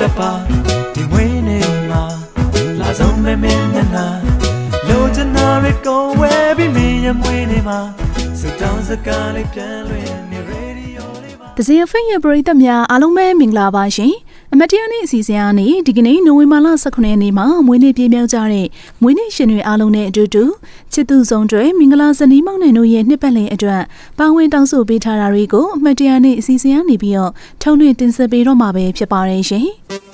တပါဒီဝင်းနေမှာလာဆုံးမဲမင်းနဲ့နာလိုချင်တာတွေကောဝဲပြီးမင်းရမွေးနေမှာစတောင်းစကားလေးပြန်လွင်နေရေဒီယိုလေးပါတစင်အဖေရဲ့ပရိသတ်များအားလုံးပဲမင်္ဂလာပါရှင် အမတ်တရားနေ့အစီအစဉ်အနေဒီကနေ့နိုဝင်ဘာလ18ရက်နေ့မှာမွေးနေ့ပြည့်မြောက်ကြတဲ့မွေးနေ့ရှင်တွေအားလုံးနဲ့အတူတူချစ်သူဆုံးတွေမင်္ဂလာဇနီးမောင်နှံတို့ရဲ့နှစ်ပတ်လည်အတွက်ပါဝင်တောင်းဆိုပေးထားတာတွေကိုအမတ်တရားနေ့အစီအစဉ်ကနေပြီးတော့ထုံလွှင့်တင်ဆက်ပေးတော့မှာပဲဖြစ်ပါတယ်ရှင်။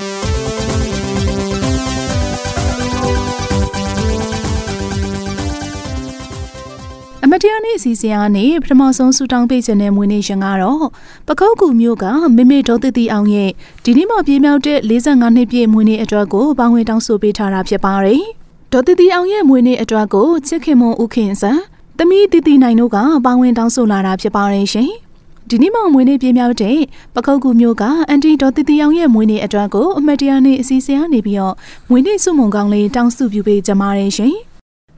မတရားနေ့အစီအစဉ်ကနေပထမဆုံးဆူတောင်းပေးခြင်းတဲ့မွေးနေ့ရှင်ကတော့ပခုတ်ကူမျိုးကမမေဒေါ်တတိအောင်ရဲ့ဒီနေ့မှပြေးမြောက်တဲ့45နှစ်ပြည့်မွေးနေ့အတွက်ကိုပေါင်းဝင်တောင်းဆိုပေးထားတာဖြစ်ပါတယ်။ဒေါ်တတိအောင်ရဲ့မွေးနေ့အတွက်ကိုချစ်ခင်မွန်ဦးခင်စံတမီးတတိနိုင်တို့ကပေါင်းဝင်တောင်းဆိုလာတာဖြစ်ပါတယ်ရှင်။ဒီနေ့မှမွေးနေ့ပြည့်မြောက်တဲ့ပခုတ်ကူမျိုးကအန်တီဒေါ်တတိအောင်ရဲ့မွေးနေ့အတွက်ကိုအမတရားနေ့အစီအစဉ်ကနေပြီးတော့မွေးနေ့စုမုံကောင်းလေးတောင်းစုပြုပေးကြပါတယ်ရှင်။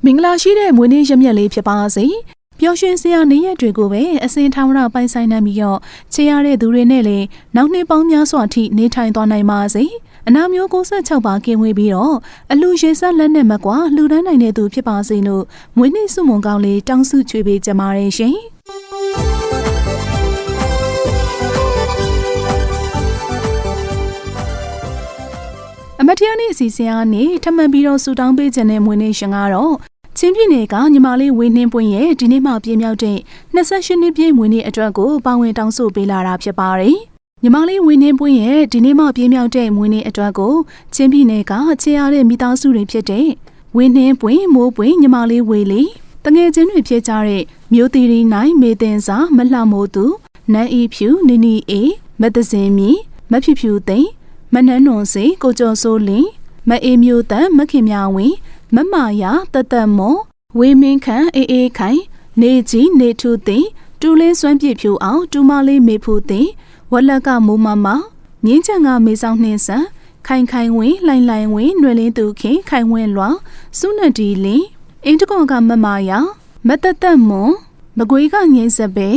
မင်္ဂလာရှိတဲ့မွေးနေ့ရက်မြက်လေးဖြစ်ပါစေ။ပျော်ရွှင်စရာနေ့ရက်တွေကိုပဲအစင်ထောင်ရပိုင်ဆိုင်နိုင်ပြီးတော့ချေရတဲ့သူတွေနဲ့လည်းနောက်နှစ်ပေါင်းများစွာထိနေထိုင်သွားနိုင်ပါစေ။အနာမျိုး66ပါကင်းဝေးပြီးတော့အလူရေဆက်လက်နဲ့မကွာလှူဒန်းနိုင်တဲ့သူဖြစ်ပါစေလို့မွေးနေ့စုမုံကောင်းလေးတောင်းစုချွေပေးကြပါရရှင်။အမတ်တရားနေ့အစီအစဉ်ကနေထပ်မံပြီးတော့ဆူတောင်းပေးခြင်းနဲ့မွေးနေ့ရှင်ကတော့ ချင်းပြည်နယ်ကညီမလေးဝင်းနှင်းပွင့်ရဲ့ဒီနေ့မှပြည့်မြောက်တဲ့28နှစ်ပြည့်မွေးနေ့အတွက်ကိုပါဝင်တောင်းဆိုပေးလာတာဖြစ်ပါတယ်။ညီမလေးဝင်းနှင်းပွင့်ရဲ့ဒီနေ့မှပြည့်မြောက်တဲ့မွေးနေ့အတွက်ကိုချင်းပြည်နယ်ကချေရတဲ့မိသားစုတွေဖြစ်တဲ့ဝင်းနှင်းပွင့်မိုးပွင့်ညီမလေးဝေလီတငယ်ချင်းတွေဖြစ်ကြတဲ့မျိုးတီရီနိုင်မေတင်စာမလှမိုးသူနန်းဤဖြူနီနီအေမတ်တစင်မီမဖြူဖြူသိန်းမနှန်းနွန်စေကိုကျော်စိုးလင်းမအေးမျိုးတန်မခင်မြဝင်း မမယာတသက်မွန်ဝေမင်းခန့်အေးအေးခိုင် နေကြီးနေထူသိတူးလေးစွမ်းပြည့်ဖြူအောင်တူမလေးမေဖူသိဝလက်ကမိုးမမမြင်းချံကမေဆောင်နှင်းဆန်ခိုင်ခိုင်ဝင်းလှိုင်လှိုင်ဝင်းຫນွေလင်းသူခင်ခိုင်ဝင်းလွာစုနတီလင်းအင်းတကောကမမယာမတသက်မွန်မကွေးကငိမ့်စပဲ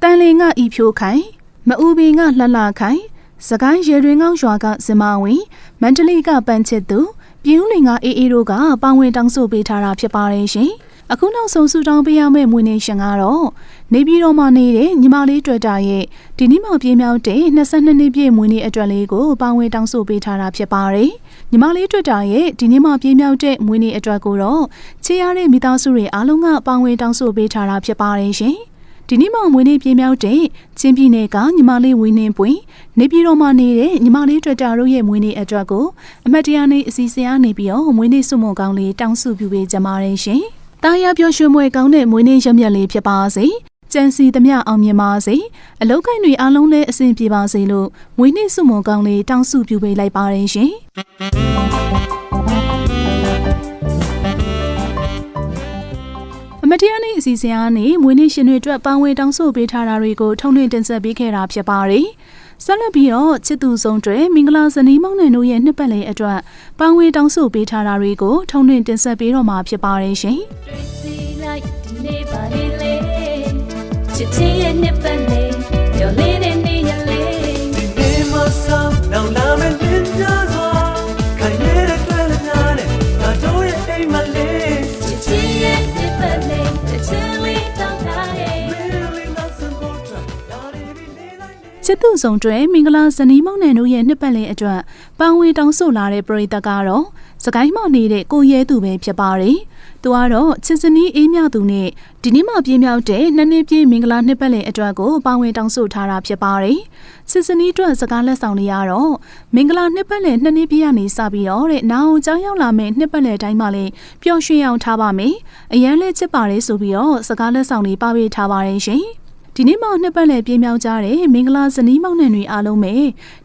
တန်လင်ကဤဖြိုးခိုင်မအူပင်ကလှလှခိုင်စကိုင်းရေတွင်ကောင်းရွာကစင်မဝင်းမန္တလေးကပန်းချစ်သူ ပြည်ဦးလင်ကအေးအေးတို့ကပါဝင်တောင်းဆိုပေးထားတာဖြစ်ပါတယ်ရှင်။အခုနောက်ဆုံးဆူတောင်းပေးရမယ့်မွေးနေ့ရှင်ကတော့နေပြည်တော်မှာနေတဲ့ညီမလေးတွေ့တာရဲ့ဒီနေ့မှပြင်းမြောက်တဲ့22နှစ်ပြည့်မွေးနေ့အတွက်လေးကိုပါဝင်တောင်းဆိုပေးထားတာဖြစ်ပါတယ်။ညီမလေးတွေ့တာရဲ့ဒီနေ့မှပြင်းမြောက်တဲ့မွေးနေ့အတွက်ကိုတော့ချေရတဲ့မိသားစုတွေအားလုံးကပါဝင်တောင်းဆိုပေးထားတာဖြစ်ပါတယ်ရှင်။ ဒီနေ့မှမွေးနေ့ပြင်းမြောက်တဲ့ချင်းပြည်နယ်ကညီမလေးဝင်းနှင်းပွင့်နေပြည်တော်မှာနေတဲ့ညီမလေးတွေ့တာတို့ရဲ့မွေးနေ့အတွက်ကိုအမတ်တရားနေ့အစီအစဉ်အားနေပြီးတော့မွေးနေ့စုမုံကောင်းလေးတောင်းစုပြုပေးကြပါရရှင်။တာယာပြောရွှင်မွေကောင်းတဲ့မွေးနေ့ရက်မြက်လေးဖြစ်ပါစေ။ကြံစီသမျှအောင်မြင်ပါစေ။အလောက်ကိုင်းတွေအားလုံးလည်းအဆင်ပြေပါစေလို့မွေးနေ့စုမုံကောင်းလေးတောင်းစုပြုပေးလိုက်ပါရရှင်။ အစီအစဉ်အားနေမွေးနေ့ရှင်တွေအတွက်ပန်းဝေတောင်းဆိုပေးထားတာတွေကိုထုံလွှင့်တင်ဆက်ပေးခဲ့တာဖြစ်ပါတယ်။ဆက်လက်ပြီးတော့ချစ်သူဆုံးတွေမင်္ဂလာဇနီးမောင်နှံတို့ရဲ့နှစ်ပတ်လည်အတွက်ပန်းဝေတောင်းဆိုပေးထားတာတွေကိုထုံလွှင့်တင်ဆက်ပေးတော့မှာဖြစ်ပါတယ်ရှင်။တွေ့စီလိုက်ဒီနေ့ပါလေလေချစ်ချင်းရဲ့နှစ်ပတ်လေးပျော် သူဆောင်တွေမင်္ဂလာဇနီးမောင်နှံတို့ရဲ့နှစ်ပတ်လည်အတွက်ပန်းဝေတောင်းဆိုလာတဲ့ပရိသတ်ကတော့စကိုင်းမောင်နေတဲ့ကိုရဲသူပဲဖြစ်ပါတယ်။သူကတော့ချစ်စနီးအေးမြသူနဲ့ဒီနေ့မှပြင်းမြောက်တဲ့နှစ်နှစ်ပြည့်မင်္ဂလာနှစ်ပတ်လည်အတွက်ကိုပန်းဝေတောင်းဆိုထားတာဖြစ်ပါတယ်။ချစ်စနီးအတွက်စကားလက်ဆောင်တွေကတော့မင်္ဂလာနှစ်ပတ်လည်နှစ်နှစ်ပြည့်ကနေစပြီးတော့တဲ့နာအောင်ကြောင်းရောက်လာမယ့်နှစ်ပတ်လည်တိုင်းမှာလည်းပျော်ရွှင်အောင်ထားပါမယ်။အရန်လေးချစ်ပါတယ်ဆိုပြီးတော့စကားလက်ဆောင်တွေပါပေးထားပါတယ်ရှင်။ ဒီနေ့မှနှစ်ပတ်လည်ပြင်းမြောက်ကြတဲ့မင်္ဂလာဇနီးမောင်နှံတွေအားလုံးပဲ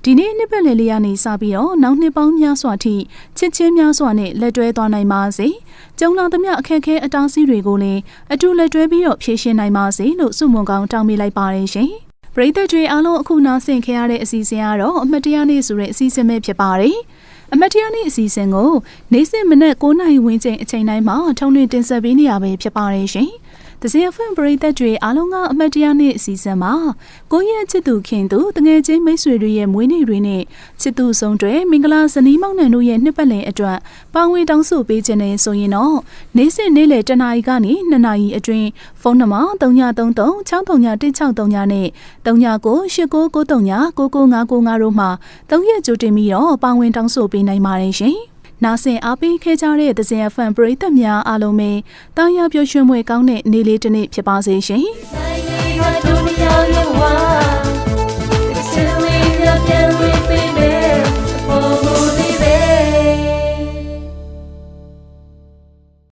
ဒီနေ့နှစ်ပတ်လည်လေးကနေစပြီးတော့နောက်နှစ်ပေါင်းများစွာထိချစ်ချင်းများစွာနဲ့လက်တွဲသွားနိုင်ပါစေ။ကျုံလာသမျှအခက်အခဲအတားအဆီးတွေကိုလည်းအတူလက်တွဲပြီးတော့ဖြေရှင်းနိုင်ပါစေလို့ဆုမွန်ကောင်းတောင်းပေးလိုက်ပါတယ်ရှင်။ပရိသတ်တွေအားလုံးအခုနားဆင်ခဲ့ရတဲ့အစီအစဉ်ကတော့အမတ်တရားနေ့ဆိုတဲ့အစီအစဉ်ပဲဖြစ်ပါတယ်။အမတ်တရားနေ့အစီအစဉ်ကိုနေ့စဉ်မနက်9:00နာရီဝန်းကျင်အချိန်တိုင်းမှာထုံးလွှင့်တင်ဆက်ပေးနေရပဲဖြစ်ပါတယ်ရှင်။။ တစင်ဖန်ပရိသတ်တွေအားလုံးကအမတ်တရားနေ့အစီအစဉ်မှာကိုယ့်ရဲ့ချစ်သူခင်သူတငယ်ချင်းမိတ်ဆွေတွေရဲ့မွေးနေ့တွေနဲ့ချစ်သူဆုံးတွေမင်္ဂလာဇနီးမောင်နှံတို့ရဲ့နှစ်ပတ်လည်အတွက်ပါဝင်တောင်းဆိုပေးခြင်းနဲ့ဆိုရင်တော့နေ့စဉ်နေ့လယ်တနာရီကနေ2နာရီအတွင်းဖုန်းနံပါတ်3933 631639နဲ့39989939တို့မှာ3ရက်ကြိုတင်ပြီးတော့ပါဝင်တောင်းဆိုပေးနိုင်ပါတယ်ရှင်။ နာဆင်အားပေးခဲ့ကြတဲ့ဒဇင်အဖန်ပရိသတ်များအားလုံးပဲတာယာပျော်ရွှင်မွေကောင်းတဲ့နေ့လေးတစ်နေ့ဖြစ်ပါစေရှင်။